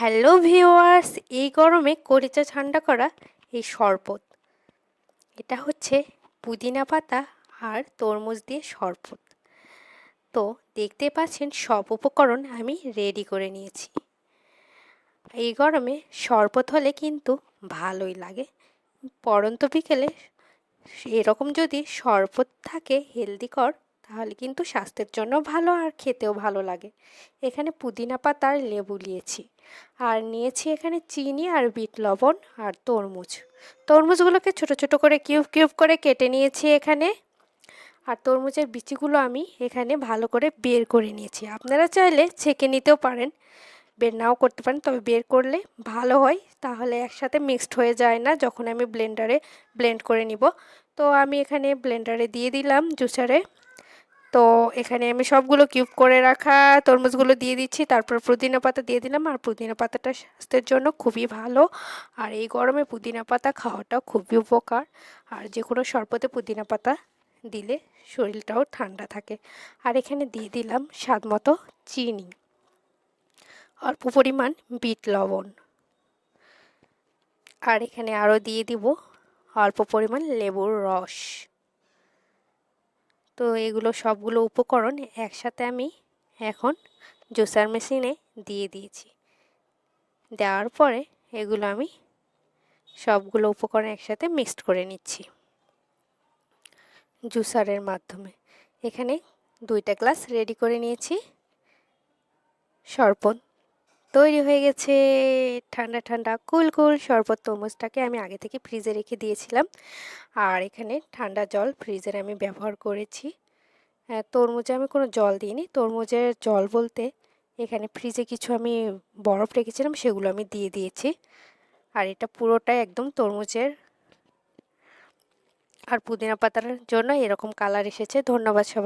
Hello viewers, এই গরমে করিচা ঠান্ডা করা এই শরবত। এটা হচ্ছে পুদিনা পাতা আর তরমুজ দিয়ে শরবত। তো দেখতে পাচ্ছেন সব উপকরণ আমি রেডি করে নিয়েছি। এই গরমে শরবত হলে কিন্তু ভালোই লাগে। পরন্ত বিকেলে এরকম যদি শরবত থাকে হেলদিকর তাহলে কিন্তু স্বাস্থ্যের জন্য ভালো আর খেতেও ভালো লাগে। এখানে পুদিনা পাতা আর লেবু নিয়েছি। আর নিয়েছি এখানে চিনি আর বিট লবণ আর তরমুজ। তরমুজগুলোকে ছোট ছোট করে কিউব কিউব করে কেটে নিয়েছি এখানে। আর তরমুজের বিচিগুলো আমি এখানে ভালো করে বের করে নিয়েছি। আপনারা চাইলে ছেঁকে নিতেও পারেন, বের নাও করতে পারেন, তবে বের করলে ভালো হয়, তাহলে একসাথে মিক্সড হয়ে যায় না যখন আমি ব্লেন্ডারে ব্লেন্ড করে নিব। তো আমি এখানে ব্লেন্ডারে দিয়ে দিলাম জুসারে। তো এখানে আমি সবগুলো কিউব করে রাখা তরমুজগুলো দিয়ে দিচ্ছি। তারপর পুদিনা পাতা দিয়ে দিলাম। আর পুদিনা পাতাটা স্বাস্থ্যের জন্য খুবই ভালো। আর এই গরমে পুদিনা পাতা খাওয়াটাও খুবই উপকার। আর যে কোনো শরবতে পুদিনা পাতা দিলে শরীরটাও ঠান্ডা থাকে। আর এখানে দিয়ে দিলাম স্বাদ মতো চিনি। অল্প পরিমাণ বিট লবণ। আর এখানে আরও দিয়ে দিব অল্প পরিমাণ লেবুর রস। তো এগুলো সবগুলো উপকরণ একসাথে আমি এখন জুসার মেশিনে দিয়ে দিয়েছি। দেওয়ার পরে এগুলো আমি সবগুলো উপকরণ একসাথে মিক্সড করে নিচ্ছি জুসারের মাধ্যমে। এখানে দুইটা গ্লাস রেডি করে নিয়েছি। শরবত তৈরি হয়ে গেছে। ঠান্ডা ঠান্ডা, কুল কুল শরবত তরমুজটাকে আমি আগে থেকে ফ্রিজে রেখে দিয়েছিলাম। আর এখানে ঠান্ডা জল ফ্রিজের আমি ব্যবহার করেছি। তরমুজে আমি কোনো জল দিইনি। তরমুজের জল বলতে এখানে ফ্রিজে কিছু আমি বরফ রেখেছিলাম, সেগুলো আমি দিয়ে দিয়েছি। আর এটা পুরোটাই একদম তরমুজের আর পুদিনা পাতার জন্য এরকম কালার এসেছে। ধন্যবাদ সবাই।